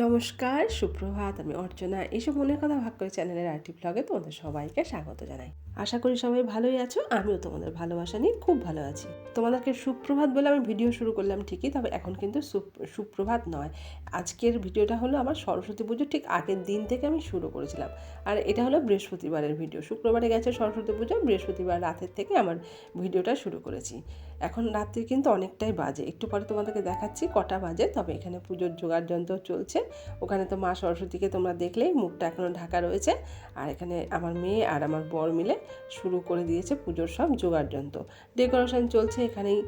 নমস্কার, সুপ্রভাত, আমি অর্চনা। এইসব মনের কথা ভাগ করে চ্যানেলের আরটি ব্লগে তোমাদের সবাইকে স্বাগত জানাই। আশা করি সবাই ভালোই আছো, আমিও তোমাদের ভালোবাসা নিয়ে খুব ভালো আছি। তোমাদেরকে সুপ্রভাত বলে আমি ভিডিও শুরু করলাম ঠিকই, তবে এখন কিন্তু সুপ- সুপ্রভাত নয়। আজকের ভিডিওটা হলো আমার সরস্বতী পুজো ঠিক আগের দিন থেকে আমি শুরু করেছিলাম। আর এটা হলো বৃহস্পতিবারের ভিডিও শুক্রবারে গেছে সরস্বতী পুজো, বৃহস্পতিবার রাতের থেকে আমার ভিডিওটা শুরু করেছি। এখন রাত্রি কিন্তু অনেকটাই বাজে। একটু পরে তোমাদেরকে দেখাচ্ছি কটা বাজে, তবে এখানে পুজোর জোগাড় যন্ত্র চলছে। ওখানে তো মা সরস্বতীকে তোমরা দেখলেই মুখটা এখনও ঢাকা রয়েছে। আর এখানে আমার মেয়ে আর আমার বর মিলে শুরু করে দিয়েছে পুজোর সব জোগাড় যন্ত্র। ডেকোরেশন চলছে, এখানেই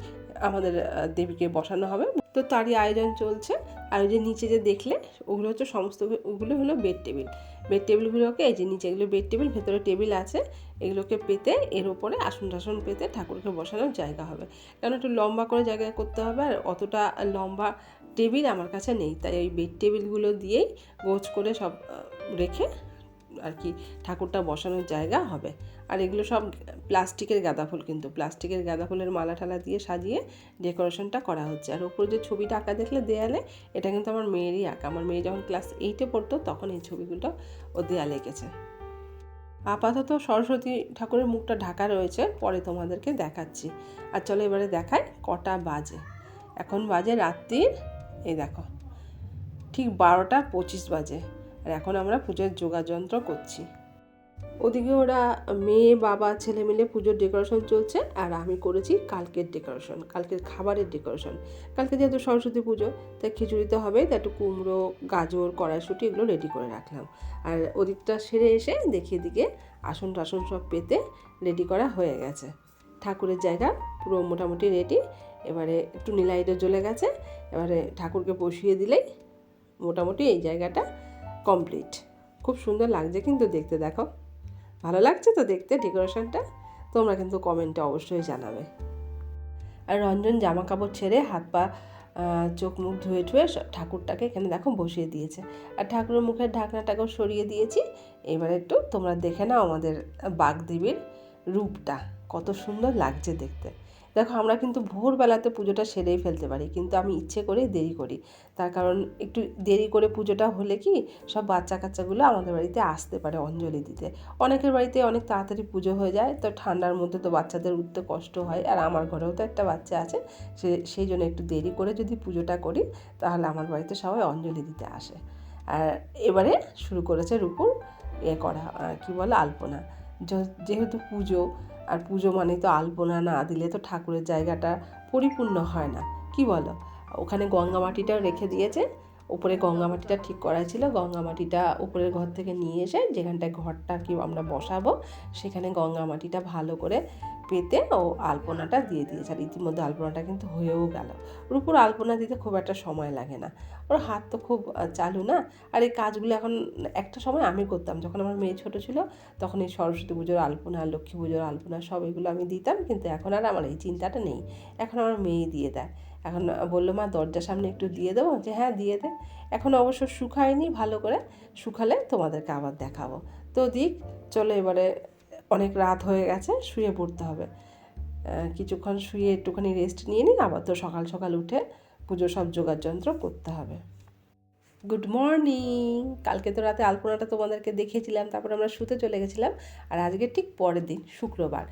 আমাদের দেবীকে বসানো হবে। তো তারই আয়োজন চলছে। আর ওই যে নিচে যে দেখলে, ওগুলো হচ্ছে সমস্ত ওগুলো হলো বেড টেবিল বেড টেবিলগুলোকে এই যে নিচে এগুলো বেড টেবিল ভেতরে টেবিল আছে, এগুলোকে পেতে এর ওপরে আসন টাসন পেতে ঠাকুরকে বসানোর জায়গা হবে। কারণ একটু লম্বা করে জায়গা করতে হবে, আর অতটা লম্বা টেবিল আমার কাছে নেই। তাই ওই বেড টেবিলগুলো দিয়েই গোছ করে সব রেখে আর কি ঠাকুরটা বসানোর জায়গা হবে। আর এগুলো সব প্লাস্টিকের গাঁদা ফুল কিন্তু, প্লাস্টিকের গাঁদা ফুলের মালা টালা দিয়ে সাজিয়ে ডেকোরেশনটা করা হচ্ছে। আর ওপরে যে ছবিটা আঁকা দেখলে দেয়ালে, এটা কিন্তু আমার মেয়েরই আঁকা। আমার মেয়ে যখন ক্লাস এইটে পড়তো, তখন এই ছবিগুলো ও দেয়ালে এঁকেছে। আপাতত সরস্বতী ঠাকুরের মুখটা ঢাকা রয়েছে, পরে তোমাদেরকে দেখাচ্ছি। আর চলো এবারে দেখায় কটা বাজে। এখন বাজে রাত্রির, এই দেখো, ঠিক বারোটা পঁচিশ বাজে। আর এখন আমরা পুজোর যোগাযন্ত্র করছি। ওদিকে ওরা মেয়ে, বাবা, ছেলে মিলে পুজোর ডেকোরেশন চলছে আর আমি করেছি কালকের ডেকোরেশন কালকের খাবারের ডেকোরেশন কালকে যেহেতু সরস্বতী পুজো, তাই খিচুড়ি তো হবে তাই একটু কুমড়ো, গাজর, কড়াইশুটি এগুলো রেডি করে রাখলাম। আর ওদিকটা সেরে এসে দেখিয়ে দিকে আসন টাসন সব পেতে রেডি করা হয়ে গেছে। ঠাকুরের জায়গা পুরো মোটামুটি রেডি এবারে একটু নীলাইটও জ্বলে গেছে, এবারে ঠাকুরকে বসিয়ে দিলেই মোটামুটি এই জায়গাটা কমপ্লিট খুব সুন্দর লাগছে কিন্তু দেখতে, দেখো। ভালো লাগছে তো দেখতে ডেকোরেশনটা তোমরা কিন্তু কমেন্টে অবশ্যই জানাবে। আর রঞ্জন জামা কাপড় ছেড়ে হাত পা চোখ মুখ ধুয়ে ধুয়ে ঠাকুরটাকে এখানে দেখো বসিয়ে দিয়েছে। আর ঠাকুরের মুখের ঢাকনাটাকেও সরিয়ে দিয়েছি। এবার একটু তোমরা দেখে নাও আমাদের বাগদেবীর রূপটা। কত সুন্দর লাগছে দেখতে। দেখো, আমরা কিন্তু ভোরবেলাতে পুজোটা সেরেই ফেলতে পারি, কিন্তু আমি ইচ্ছে করেই দেরি করি। তার কারণ একটু দেরি করে পুজোটা হলে কি, সব বাচ্চা কাচ্চাগুলো আমাদের বাড়িতে আসতে পারে অঞ্জলি দিতে। অনেকের বাড়িতে অনেক তাড়াতাড়ি পুজো হয়ে যায়, তো ঠান্ডার মধ্যে তো বাচ্চাদের উঠতে কষ্ট হয়, আর আমার ঘরেও তো একটা বাচ্চা আছে, সে, সেই জন্য একটু দেরি করে যদি পুজোটা করি, তাহলে আমার বাড়িতে সবাই অঞ্জলি দিতে আসে। আর এবারে শুরু করেছে রূপুর এ করা কি বলে, আলপনা। যেহেতু পুজো আর পুজো মানে তো আলপনা না দিলে তো ঠাকুরের জায়গাটা পরিপূর্ণ হয় না। কি বলো? ওখানে গঙ্গা মাটিটা রেখে দিয়েছে। উপরে গঙ্গা মাটিটা ঠিক করা ছিল। গঙ্গা মাটিটা উপরের ঘর থেকে নিয়ে এসে যেখানটায় ঘরটা কি আমরা বসাবো, সেখানে গঙ্গা মাটিটা ভালো করে পেতে ও আলপনাটা দিয়ে দিয়েছে। আর ইতিমধ্যে আলপনাটা কিন্তু হয়েও গেল। রূপুর আলপনা দিতে খুব একটা সময় লাগে না। ওর হাত তো খুব চালু না? আর এই কাজগুলো এখন একটা সময় আমি করতাম। যখন আমার মেয়ে ছোট ছিল, তখন এই সরস্বতী পুজোর আলপনা, লক্ষ্মী পুজোর আলপনা সব এগুলো আমি দিতাম। কিন্তু এখন আর আমার এই চিন্তাটা নেই। এখন আমার মেয়ে দিয়ে দেয়। এখন বলল, মা, দরজার সামনে একটু দিয়ে দেবো? যে হ্যাঁ দিয়ে দে। এখন অবশ্য শুকায়নি ভালো করে। শুকালে তোমাদেরকে আবার দেখাবো। তো দিক, চলো এবারে অনেক রাত হয়ে গেছে, শুয়ে পড়তে হবে। কিছুক্ষণ শুয়ে একটুখানি রেস্ট নিয়ে নিন আবার তো সকাল সকাল উঠে পুজো সব জোগাড় যন্ত্র করতে হবে। গুড মর্নিং কালকে তো রাতে আলপনাটা তোমাদেরকে দেখিয়েছিলাম, তারপর আমরা শুতে চলে গেছিলাম, আর আজকে ঠিক পরের দিন, শুক্রবার।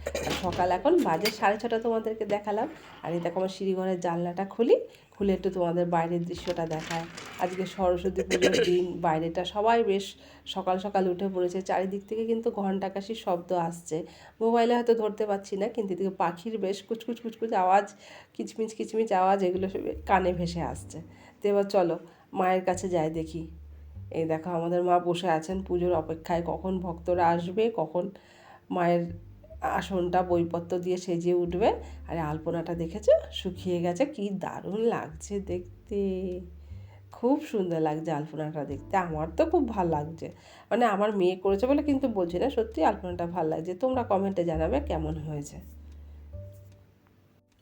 সকাল এখন বাজে সাড়ে ছটা তোমাদেরকে দেখালাম, আর এই দেখো আমার সিঁড়িঘরের জানলাটা খুলি খুলে একটু তোমাদের বাইরের দৃশ্যটা দেখায়। আজকে সরস্বতী পুজোর দিন, বাইরেটা সবাই বেশ সকাল সকাল উঠে পড়েছে। চারিদিক থেকে কিন্তু ঘণ্টাকাশির শব্দ আসছে। মোবাইলে হয়তো ধরতে পারছি না, কিন্তু এদিকে পাখির বেশ কুচকুচ কুচকুচ আওয়াজ, কিচমিচ কিচমিচ আওয়াজ, এগুলো সব কানে ভেসে আসছে। তো এবার চলো, মায়ের কাছে যাই দেখি। এই দেখো, আমাদের মা বসে আছেন পুজোর অপেক্ষায়। কখন ভক্তরা আসবে, কখন মায়ের আসনটা, বইপত্র দিয়ে সেজে উঠবে। আর আলপনাটা দেখেছ? শুকিয়ে গেছে। কি দারুণ লাগছে দেখতে। খুব সুন্দর লাগছে আলপনাটা দেখতে। আমার তো খুব ভালো লাগছে। মানে আমার মেয়ে করেছে বলে কিন্তু বলছি না। সত্যি আলপনাটা ভালো লাগছে। তোমরা কমেন্টে জানাবে কেমন হয়েছে।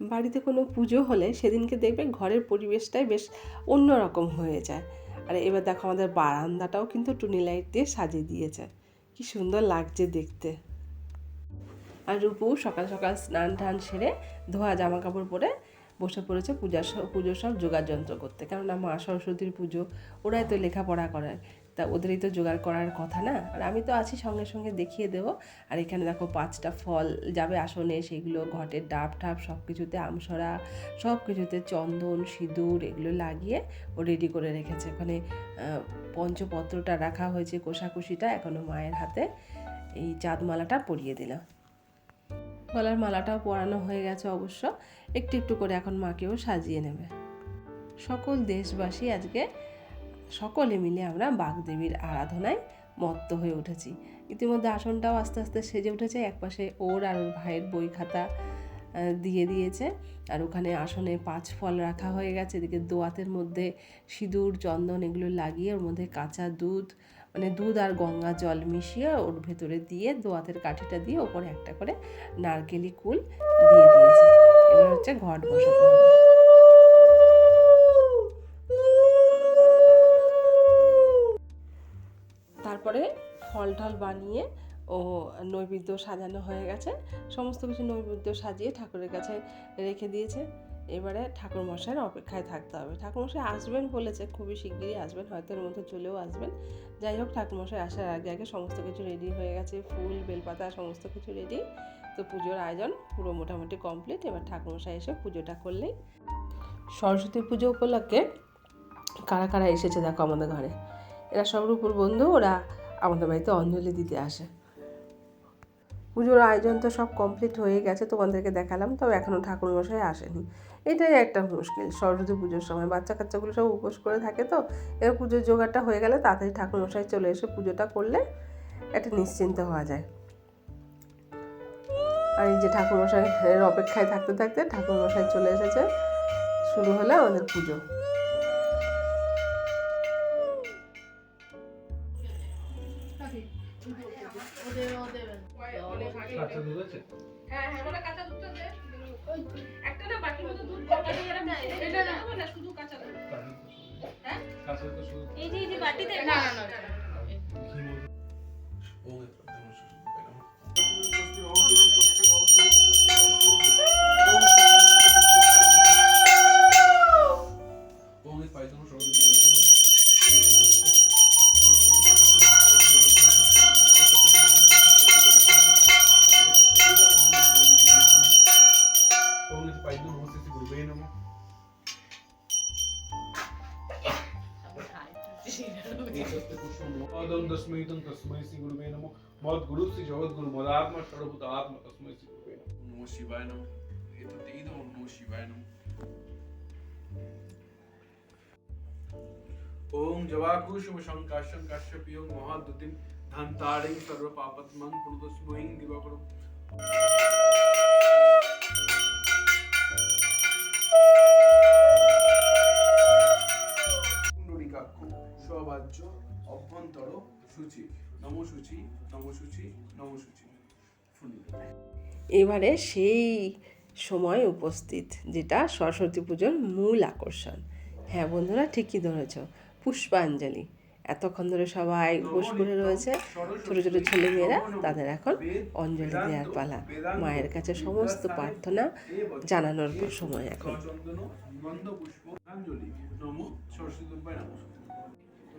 বাড়িতে কোনো পুজো হলে সেদিনকে দেখবে ঘরের পরিবেশটাই বেশ অন্যরকম হয়ে যায়। আর এবার দেখো আমাদের বারান্দাটাও কিন্তু টুনি লাইট দিয়ে সাজিয়ে দিয়েছে। কি সুন্দর লাগছে দেখতে। আর রূপু সকাল সকাল স্নান টান সেরে ধোয়া জামা কাপড় পরে বসে পড়েছে পূজার পুজোর সব জোগাড় যন্ত্র করতে। কেননা মা সরস্বতীর পুজো, ওরাই তো লেখাপড়া করায় তা ওদেরই তো জোগাড় করার কথা না? আর আমি তো আছি সঙ্গে সঙ্গে দেখিয়ে দেবো। আর এখানে দেখো পাঁচটা ফল যাবে আসনে, সেগুলো ঘটের ডাব ঠাপ সব কিছুতে আমসরা সব কিছুতে চন্দন, সিঁদুর এগুলো লাগিয়ে ও রেডি করে রেখেছে। ওখানে পঞ্চপত্রটা রাখা হয়েছে কোষাকুষিটা এখনও মায়ের হাতে। এই চাঁদমালাটা পরিয়ে দিলাম। গলার মালাটাও পরানো হয়ে গেছে অবশ্য। একটু একটু করে এখন মাকেও সাজিয়ে নেবে। সকল দেশবাসী আজকে, সকলে মিলে আমরা বাগদেবীর আরাধনায় মত্ত হয়ে উঠেছি। ইতিমধ্যে আসনটাও আস্তে আস্তে সেজে উঠেছে। একপাশে ওর আর ওর ভাইয়ের বই খাতা দিয়ে দিয়েছে। আর ওখানে আসনে পাঁচ ফল রাখা হয়ে গেছে। এদিকে দোয়াতের মধ্যে সিঁদুর, চন্দন এগুলো লাগিয়ে ওর মধ্যে কাঁচা দুধ মানে দুধ আর গঙ্গা জল মিশিয়ে ওর ভেতরে দিয়ে দোয়াতের কাঠিটা দিয়ে ওপরে একটা করে নারকেলি কুল দিয়ে দিয়েছে। এবার হচ্ছে ঘট বসাতে হবে। তারপরে ফল টল বানিয়ে ও নৈবেদ্য সাজানো হয়ে গেছে। সমস্ত কিছু নৈবেদ্য সাজিয়ে ঠাকুরের কাছে রেখে দিয়েছে। এবারে ঠাকুর মশাইয়ের অপেক্ষায় থাকতে হবে। ঠাকুরমশাই আসবেন বলেছে, খুবই শিগগিরই আসবেন, হয়তো এর মধ্যে চলেও আসবেন। যাই হোক, ঠাকুরমশাই আসার আগে আগে সমস্ত কিছু রেডি হয়ে গেছে। ফুল, বেলপাতা, সমস্ত কিছু রেডি। তো পুজোর আয়োজন পুরো মোটামুটি কমপ্লিট। এবার ঠাকুরমশাই এসে পুজোটা করলেই। সরস্বতী পুজো উপলক্ষে কারা কারা এসেছে দেখো আমাদের ঘরে? এরা সব রূপুর বন্ধু, ওরা আমাদের বাড়িতে অঞ্জলি দিতে আসে। পুজোর আয়োজন তো সব কমপ্লিট হয়ে গেছে, তোমাদেরকে দেখালাম তবে এখনও ঠাকুরমশাই আসেনি। এটাই একটা মুশকিল, সরস্বতী পুজোর সময় বাচ্চা কাচ্চাগুলো সব উপোস করে থাকে তো, এবার পুজোর জোগাড়টা হয়ে গেলে তাড়াতাড়ি ঠাকুরমশাই চলে এসে পুজোটা করলে একটা নিশ্চিন্ত হওয়া যায়। আর এই যে ঠাকুরমশাই এর অপেক্ষায় থাকতে থাকতে ঠাকুরমশাই চলে এসেছে, শুরু হলো আমাদের পুজো। কাঁচা দুধ আছে হ্যাঁ হ্যাঁ ওটা কাঁচা দুধটা দে একটা না বাটির মতো দুধ কটা দিয়ে না এটা না না শুধু কাঁচা দুধ হ্যাঁ? কাঁচা তো শুধু এই যে এই যে বাটিতে না না না ঘি ಗುರು ಶ್ರೀ ಜಗದ್ಗುರು ಮೊದಾತ್ಮ ಷಡಭೂತ ಆತ್ಮ ತಸ್ಮೈ ಶ್ರೀ ಗುರುವೇ ನಮೋ ಶಿವಾಯ ನಮಃ ಏತದೇದೋ ನಮೋ ಶಿವಾಯ ನಮಃ ओम जवाकुशुभ शंकाशं काश्यपियो महादुतिं धन्तारिं सर्वपापत्मं पुण्डस्मुहिं दिवाकरम् সূচি নম সূচি নম সূচি নম সূচি ফুন্ডিকা এবারে সেই সময় উপস্থিত যেটা সরস্বতী পুজোর মূল আকর্ষণ। হ্যাঁ বন্ধুরা ঠিকই ধরেছ পুষ্পাঞ্জলি। এতক্ষণ ধরে সবাই উপোস করে রয়েছে ছোটো ছোটো ছেলেমেয়েরা তাদের এখন অঞ্জলি দেওয়ার পালা। মায়ের কাছে সমস্ত প্রার্থনা জানানোর সময় এখন চন্দন গন্ধ পুষ্প অঞ্জলি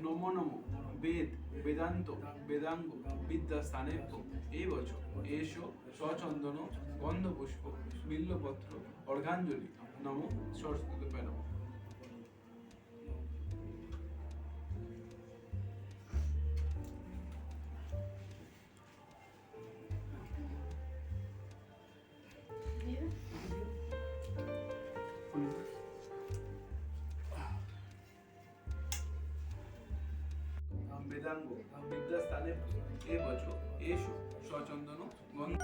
নম নমো। বেদ, বেদান্ত, বেদাঙ্গ বিদ্যা স্থানে এই বছর এসো সচন্দন গন্ধপুষ্প বিল্লপত্র অর্ঘাঞ্জলি। নম, সরস্বতী নম বিদ্যাস্থানে এ বছর এসো সচন্দন গন্ধ।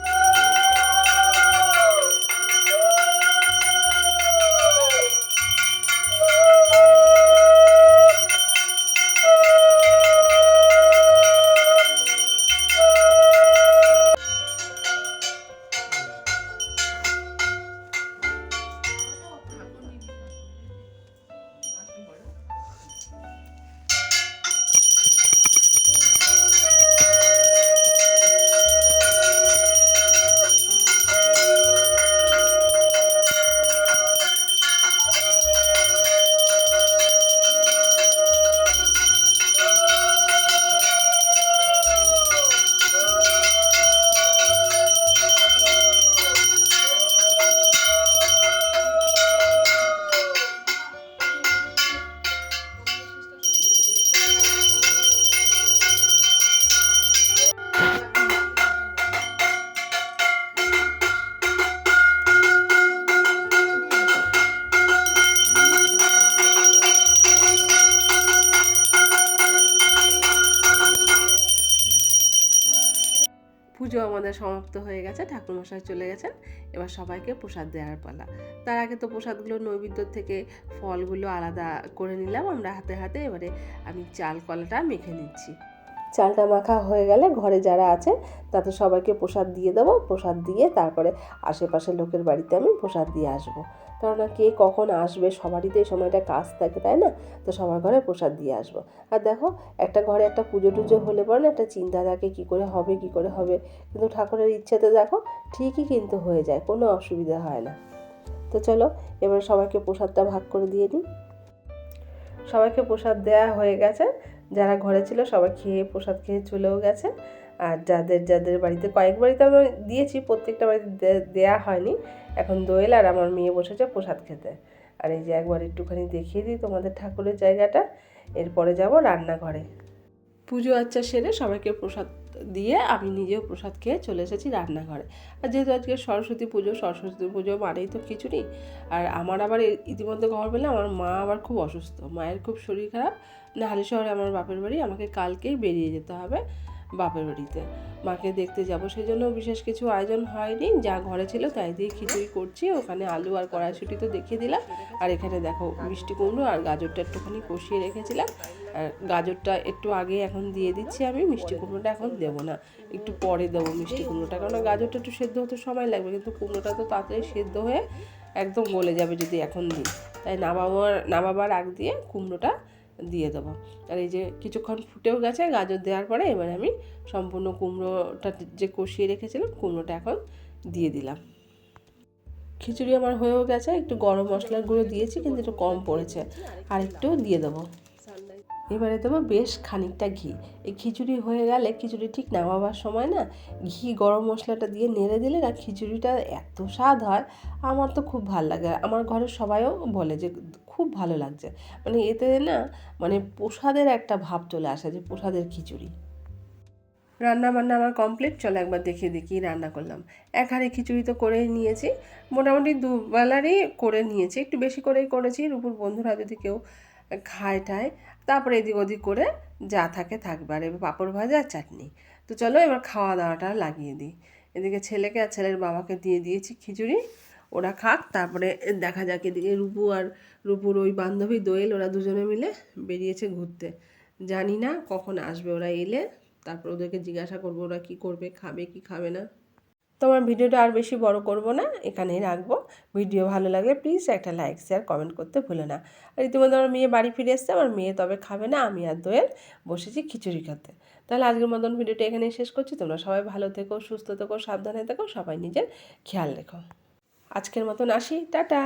হয়ে গেছে, ঠাকুরমশাই চলে গেছেন। এবার সবাইকে প্রসাদ দেওয়ার পালা। তার আগে তো প্রসাদগুলো নৈবেদ্য থেকে ফলগুলো আলাদা করে নিলাম। আমরা হাতে হাতে এবারে আমি চাল কলাটা মেখে নিচ্ছি। চালটা মাখা হয়ে গেলে ঘরে যারা আছে তাতে সবাইকে প্রসাদ দিয়ে দেবো। প্রসাদ দিয়ে তারপরে আশেপাশের লোকের বাড়িতে আমি প্রসাদ দিয়ে আসব। কেননা কে কখন আসবে? সবারই তো এই সময়টা কাজ থাকে, তাই না? তো সবার ঘরে প্রসাদ দিয়ে আসব। আর দেখো, একটা ঘরে একটা পুজো টুজো হলে পরে না একটা চিন্তা থাকে, কী করে হবে, কী করে হবে? কিন্তু ঠাকুরের ইচ্ছেতে দেখো, ঠিকই কিন্তু হয়ে যায়, কোনো অসুবিধা হয় না। তো চলো, এবার সবাইকে প্রসাদটা ভাগ করে দিয়ে নিই সবাইকে প্রসাদ দেওয়া হয়ে গেছে। যারা ঘরে ছিল সবাই খেয়ে প্রসাদ খেয়ে চলেও গেছে। আর যাদের যাদের বাড়িতে, কয়েক বাড়িতে আমি দিয়েছি, প্রত্যেকটা বাড়িতে দে- দেয়া হয়নি। এখন দোয়েল আর আমার মেয়ে বসেছে প্রসাদ খেতে। আর এই যে একবার একটুখানি দেখিয়ে দিই তোমাদের ঠাকুরের জায়গাটা। এরপরে যাব রান্নাঘরে। পুজো আচ্চা সেরে সবাইকে প্রসাদ দিয়ে আমি নিজেও প্রসাদ খেয়ে চলে এসেছি রান্নাঘরে। আর যেহেতু আজকে সরস্বতী পুজো সরস্বতী পুজো মানেই তো খিচুড়ি, আর আমার আবার ইতিমধ্যে খবর পেলে আমার মা আবার খুব অসুস্থ, মায়ের খুব শরীর খারাপ, নাহালি শহরে আমার বাপের বাড়ি, আমাকে কালকেই বেরিয়ে যেতে হবে। বাপের বাড়িতে। মাকে দেখতে যাব সেই জন্য বিশেষ কিছু আয়োজন হয়নি। যা ঘরে ছিল তাই দিয়ে খিচুড়ি করছি। ওখানে আলু আর কড়াইশুটি তো দেখিয়ে দিলাম। আর এখানে দেখো মিষ্টি কুমড়ো আর গাজরটা একটুখানি কষিয়ে রেখেছিলাম। আর গাজরটা একটু আগে এখন দিয়ে দিচ্ছি আমি। মিষ্টি কুমড়োটা এখন দেবো না। একটু পরে দেবো মিষ্টি কুমড়োটা। কারণ গাজরটা একটু সেদ্ধ হতে সময় লাগবে। কিন্তু কুমড়োটা তো তাড়াতাড়ি সেদ্ধ হয়ে একদম গলে যাবে যদি এখন দিই। তাই নামাবার নামাবার আগ দিয়ে কুমড়োটা দিয়ে দেবো। আর এই যে কিছুক্ষণ ফুটেও গেছে, গাজর দেওয়ার পরে এবার আমি সম্পূর্ণ কুমড়োটা যে কষিয়ে রেখেছিলাম, কুমড়োটা এখন দিয়ে দিলাম। খিচুড়ি আমার হয়েও গেছে, একটু গরম মশলার গুঁড়ো দিয়েছি, কিন্তু একটু কম পড়েছে। আর একটু দিয়ে দেবো। এবারে দেবো বেশ খানিকটা ঘি। এই খিচুড়ি হয়ে গেলে খিচুড়ি ঠিক নামাবার সময় না ঘি, গরম মশলাটা দিয়ে নেড়ে দিলে না খিচুড়িটা এত স্বাদ হয়, আমার তো খুব ভালো লাগে। আমার ঘরের সবাইও বলে যে খুব ভালো লাগছে। মানে এতে না মানে প্রসাদের একটা ভাব চলে আসে যে প্রসাদের খিচুড়ি। রান্না বান্না আমার কমপ্লিট চলো একবার দেখিয়ে কী রান্না করলাম। এক হাঁড়ি খিচুড়ি তো করেই নিয়েছি। মোটামুটি দুবেলারই করে নিয়েছি। একটু বেশি করেই করেছি। রূপুর বন্ধুরা যদি কেউ খায় টায় তারপরে এদিক ওদিক করে যা থাকে থাকবে। আর এবার পাঁপড় ভাজা আর চাটনি। তো চলো এবার খাওয়া দাওয়াটা লাগিয়ে দিই। এদিকে ছেলেকে আর ছেলের বাবাকে দিয়ে দিয়েছি খিচুড়ি। ওরা খাক, তারপরে দেখা যাক এদিকে রূপু আর রূপুর ওই বান্ধবী দোয়েল, ওরা দুজনে মিলে বেরিয়েছে ঘুরতে। জানি না কখন আসবে ওরা এলে, তারপর ওদেরকে জিজ্ঞাসা করব ওরা কি করবে, খাবে কি খাবে না। তোমার ভিডিওটা আর বেশি বড় করব না, এখানেই রাখব। ভিডিও ভালো লাগলে প্লিজ একটা লাইক শেয়ার কমেন্ট করতে ভুলো না। আর ইতিমধ্যে আমার মেয়ে বাড়ি ফিরে এসছে, আমার মেয়ে তবে খাবে না, আমি আর দোয়েল বসেছি খিচুড়ি খেতে। তাহলে আজকের মতন ভিডিওটা এখানেই শেষ করছি, তোমরা সবাই ভালো থেকো, সুস্থ থেকো, সাবধানে থেকো, সবাই নিজের খেয়াল রেখো। আজকের মতন আসি, টাটা!